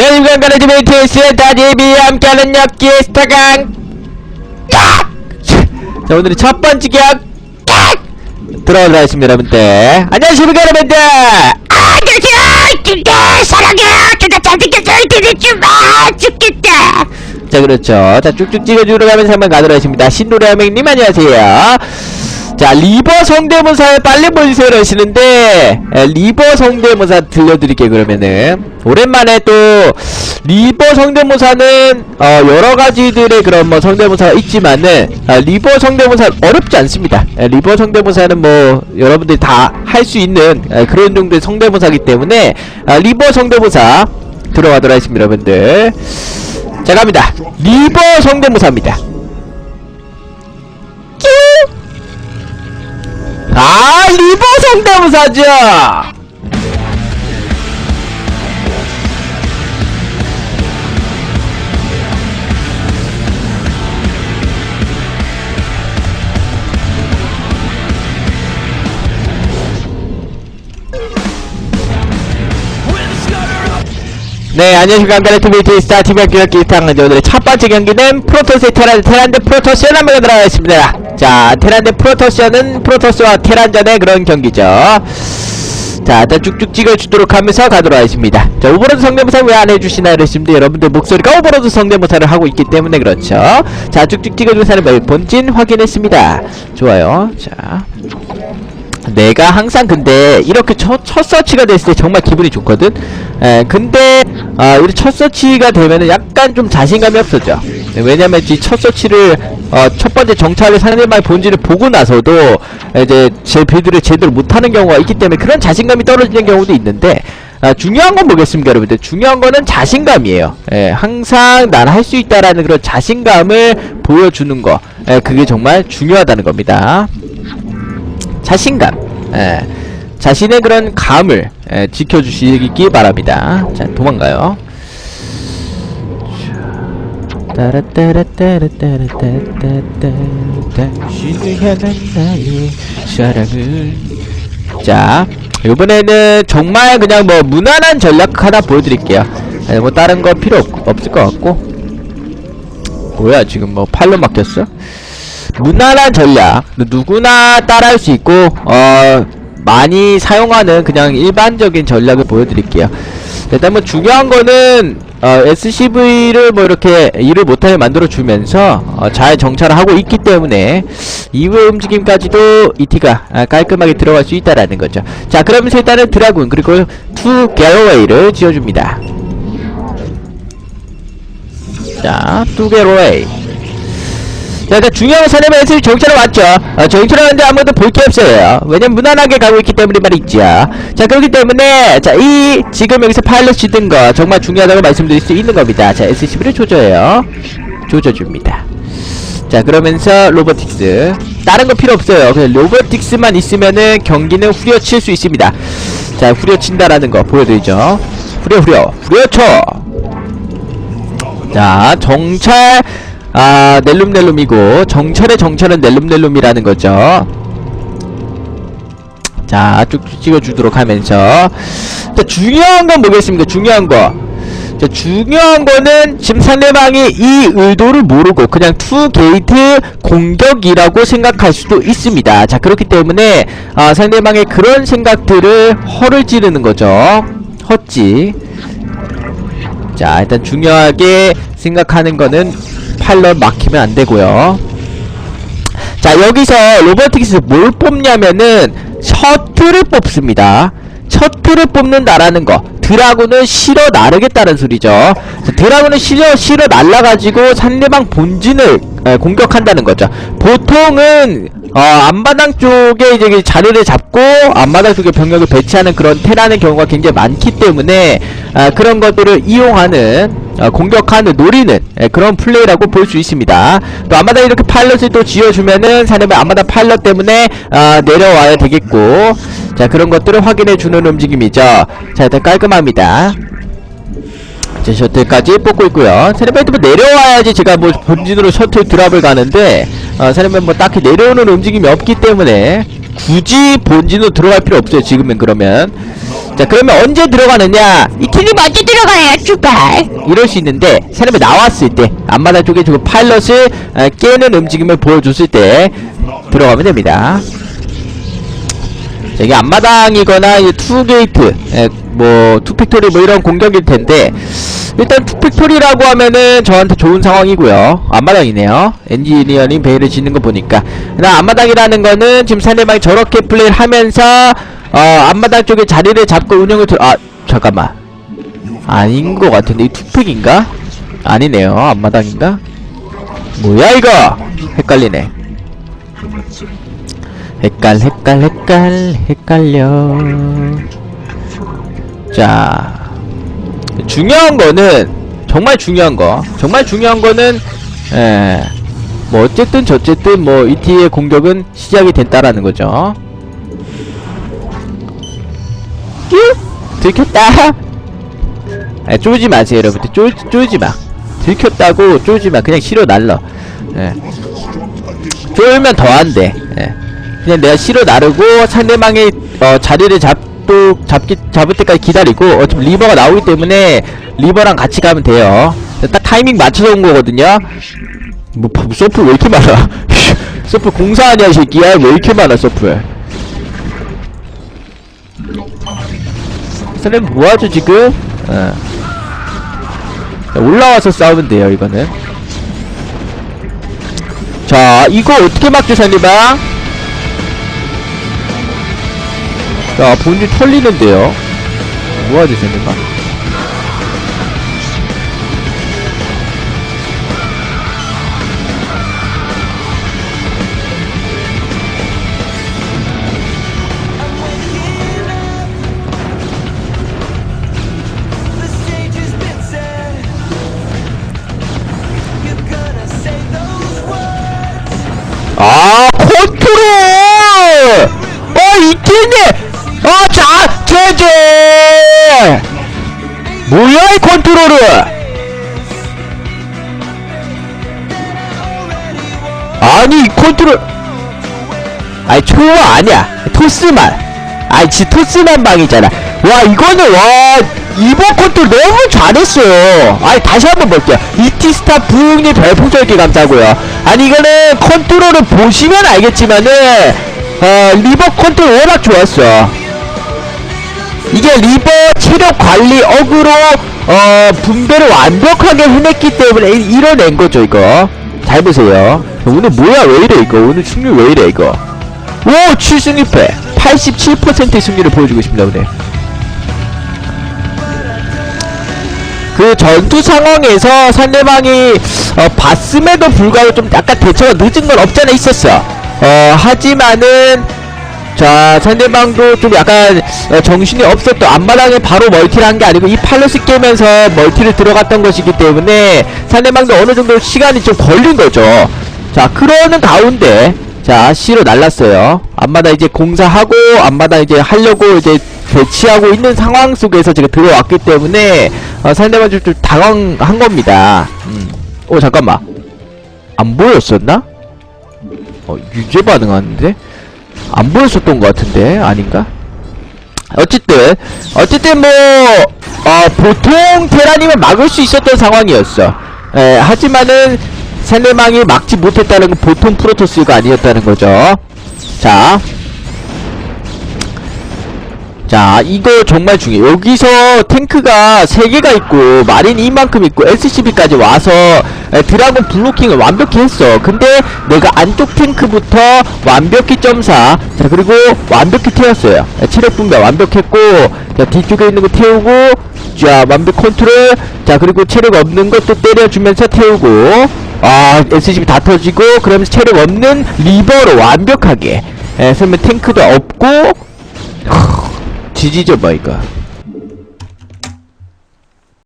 네, 인간간의 디베이트스 다디비 함께하는 엽기 스타강 깍! 자 오늘의 첫 번째 격 깍! 들어오도록 하겠습니다 여러분들 안녕하십니까 여러분들 안녕하세요. 근데 사랑해요. 근데 잘생겼어요. 근데 좀아 죽겠다. 자 그렇죠 자 쭉쭉 찍어주러 가면서 한번 가도록 하겠습니다 신노래하맹님 안녕하세요 자 리버 성대모사 빨리 보여주세요 그러시는데 에, 리버 성대모사 들려드릴게요 그러면은. 오랜만에 또 리버 성대모사는 어 여러가지들의 그런 뭐 성대모사가 있지만은 아, 리버 성대모사 어렵지 않습니다. 에, 리버 성대모사는 뭐 여러분들이 다 할 수 있는 에, 그런 정도의 성대모사기 때문에 아, 리버 성대모사 들어가도록 하겠습니다 여러분들. 자 갑니다. 리버 성대모사입니다 아 리버 성대모사죠 네, 안녕하십니까. 안가레트비티 스타 팀의 기록 기스탕 오늘의 첫 번째 경기는 프로토스의 테란, 테란드 프로토스전 한번 들어가겠습니다. 자, 테란드 프로토스전은 프로토스와 테란전의 그런 경기죠. 자, 일단 쭉쭉 찍어주도록 하면서 가도록 하겠습니다. 자, 오버로드 성대모사 왜 안 해주시나 이러시는데 여러분들 목소리가 오버로드 성대모사를 하고 있기 때문에 그렇죠. 자, 쭉쭉 찍어주는 의 본진 확인했습니다. 좋아요. 자. 내가 항상 근데 이렇게 첫, 첫 서치가 됐을 때 정말 기분이 좋거든 에, 근데 아 이렇게 첫 서치가 되면은 약간 좀 자신감이 없어져 네, 왜냐면 이 첫 서치를 어, 첫 번째 정찰을 상대방의 본질을 보고 나서도 이제 제 빌드를 제대로 못하는 경우가 있기 때문에 그런 자신감이 떨어지는 경우도 있는데 아, 중요한 건 뭐겠습니까 여러분들. 중요한 거는 자신감이에요. 예, 항상 난 할 수 있다라는 그런 자신감을 보여주는 거. 예, 그게 정말 중요하다는 겁니다. 자신감, 예, 자신의 그런 감을 예, 지켜주시기 바랍니다. 자, 도망가요. 당신을 향한 나의 사랑을. 자 이번에는 정말 그냥 뭐 무난한 전략 하나 보여드릴게요. 예, 뭐 다른 거 필요 없, 없을 것 같고. 뭐야 지금 뭐 팔로 막혔어? 무난한 전략. 누구나 따라할 수 있고 어 많이 사용하는 그냥 일반적인 전략을 보여드릴게요. 일단 뭐 중요한 거는 어, SCV를 뭐 이렇게 일을 못하게 만들어 주면서 어, 잘 정찰을 하고 있기 때문에 이후의 움직임까지도 ET가 아, 깔끔하게 들어갈 수 있다라는 거죠. 자 그러면서 일단은 드라군 그리고 투 갤러웨이를 지어줍니다. 자, 투게로웨이 자, 일단 중요한 사람의 S 정찰을 왔죠. 어, 정찰을 왔는데 아무도 볼 게 없어요. 왜냐면 무난하게 가고 있기 때문에 말이죠. 자, 그렇기 때문에, 자, 이, 지금 여기서 파일럿이 뜬 거, 정말 중요하다고 말씀드릴 수 있는 겁니다. 자, SCV를 조져요. 조져줍니다. 자, 그러면서 로보틱스. 다른 거 필요 없어요. 그냥 로보틱스만 있으면은 경기는 후려칠 수 있습니다. 자, 후려친다라는 거 보여드리죠. 후려, 후려, 후려쳐! 자, 정찰, 아, 넬룸넬룸이고, 정찰의 정찰은 넬룸넬룸이라는 거죠. 자, 쭉쭉 찍어주도록 하면서. 자, 중요한 건 뭐겠습니까? 중요한 거. 자, 중요한 거는 지금 상대방이 이 의도를 모르고 그냥 투 게이트 공격이라고 생각할 수도 있습니다. 자, 그렇기 때문에, 아, 상대방의 그런 생각들을 허를 찌르는 거죠. 헛지. 자, 일단 중요하게 생각하는 거는 팔럿 막히면 안 되고요. 자, 여기서 로보틱스 뭘 뽑냐면은 셔틀을 뽑습니다. 셔틀을 뽑는다라는 거. 드라군을 실어 나르겠다는 소리죠. 자, 드라군을 실어 실어 날라가지고 상대방 본진을 에, 공격한다는 거죠. 보통은 어, 앞마당 쪽에 이제 그 자리를 잡고 앞마당 쪽에 병력을 배치하는 그런 테라는 경우가 굉장히 많기 때문에 아, 그런 것들을 이용하는 어, 공격하는 노리는 예, 그런 플레이라고 볼 수 있습니다. 또 앞마당 이렇게 파일럿을 또 지어주면은 상대방 앞마당 파일럿 때문에 아, 내려와야 되겠고 자 그런 것들을 확인해주는 움직임이죠. 자 일단 깔끔합니다. 자 셔틀까지 뽑고 있고요. 세레베이트 뭐 내려와야지 제가 뭐 본진으로 셔틀 드랍을 가는데 어, 세레베이트 뭐 딱히 내려오는 움직임이 없기 때문에 굳이 본진으로 들어갈 필요 없어요 지금은 그러면. 자 그러면 언제 들어가느냐? 이 팀이 먼저 들어가요 출발. 이럴 수 있는데 사람이 나왔을 때 앞마당 쪽에 그 파일럿을 어, 깨는 움직임을 보여줬을 때 들어가면 됩니다 자, 이게 앞마당이거나 이 투게이트 에, 뭐 투팩토리 뭐 이런 공격일 텐데 일단 투팩토리라고 하면은 저한테 좋은 상황이고요. 앞마당이네요. 엔지니어링 베일을 짓는 거 보니까. 그다음 앞마당이라는 거는 지금 상대방이 저렇게 플레이를 하면서 어 앞마당 쪽에 자리를 잡고 운영을 들... 아 잠깐만. 아닌 것 같은데. 이 투팩인가? 아니네요. 앞마당인가? 뭐야 이거? 헷갈리네 헷갈 헷갈 헷갈 헷갈려. 자 중요한 거는 정말 중요한 거. 정말 중요한 거는 예, 뭐 어쨌든 저쨌든 뭐 ET의 공격은 시작이 됐다라는 거죠. 뀨! 들켰다! 아, 쫄지 마세요 여러분들. 쫄, 쫄지 마. 들켰다고 쫄지 마. 그냥 실어 날러 예. 쫄면 더 안돼. 예. 그냥 내가 실어 나르고 상대방의 어, 자리를 잡도 잡기 잡을 때까지 기다리고 어차피 리버가 나오기 때문에 리버랑 같이 가면 돼요. 딱 타이밍 맞춰서 온 거거든요. 뭐 뭐, 서플 왜 이렇게 많아? 서플 공사하냐 이 새끼야? 왜 이렇게 많아 서플? 선생님 뭐하죠 지금? 어. 자, 올라와서 싸우면 돼요 이거는. 자 이거 어떻게 막죠 상대방 자 본진 털리는데요. 뭐하지 상대방 컨트롤. 아니 초와 아니야. 토스만. 아니 지 토스만 방이잖아. 와 이거는 와 이번 컨트롤 너무 잘했어요 아니 다시 한번 볼게요. 이티스타 부흥님 별풍절기 감사고요. 아니 이거는 컨트롤을 보시면 알겠지만은 어 리버 컨트롤 워낙 좋았어. 이게 리버 체력 관리 어그로 어 분배를 완벽하게 해냈기 때문에 이- 이뤄낸 거죠 이거. 잘 보세요 오늘 뭐야? 왜 이래 이거? 오늘 승률 왜 이래 이거? 오 7승 1패! 87%의 승률을 보여주고 있습니다 오늘. 그 전투 상황에서 상대방이 어, 봤음에도 불구하고 좀 약간 대처가 늦은 건 없잖아 있었어. 어 하지만은 자 상대방도 좀 약간 어, 정신이 없었던 앞마당에 바로 멀티를 한 게 아니고 이 팔로스 깨면서 멀티를 들어갔던 것이기 때문에 상대방도 어느 정도 시간이 좀 걸린 거죠 자 그러는 가운데 자 C로 날랐어요 앞마당 이제 공사하고 앞마당 이제 하려고 이제 배치하고 있는 상황 속에서 제가 들어왔기 때문에 어, 상대방 좀, 좀 당황한 겁니다 음. 어 잠깐만 안 보였었나? 어 유죄 반응하는데? 안 보였었던 것 같은데 아닌가? 어쨌든 어쨌든 뭐 어, 보통 테라님을 막을 수 있었던 상황이었어. 에, 하지만은 상대방이 막지 못했다는 건 보통 프로토스가 아니었다는 거죠. 자. 자, 이거 정말 중요해. 여기서 탱크가 3개가 있고, 마린 이만큼 있고, SCB까지 와서, 에, 드라곤 블로킹을 완벽히 했어. 근데 내가 안쪽 탱크부터 완벽히 점사, 자, 그리고 완벽히 태웠어요. 에, 체력 분배 완벽했고, 자, 뒤쪽에 있는 거 태우고, 자, 완벽 컨트롤, 자, 그리고 체력 없는 것도 때려주면서 태우고, 아, SCB 다 터지고, 그러면서 체력 없는 리버로 완벽하게, 에, 그러면 탱크도 없고, 지지죠 뭐 이거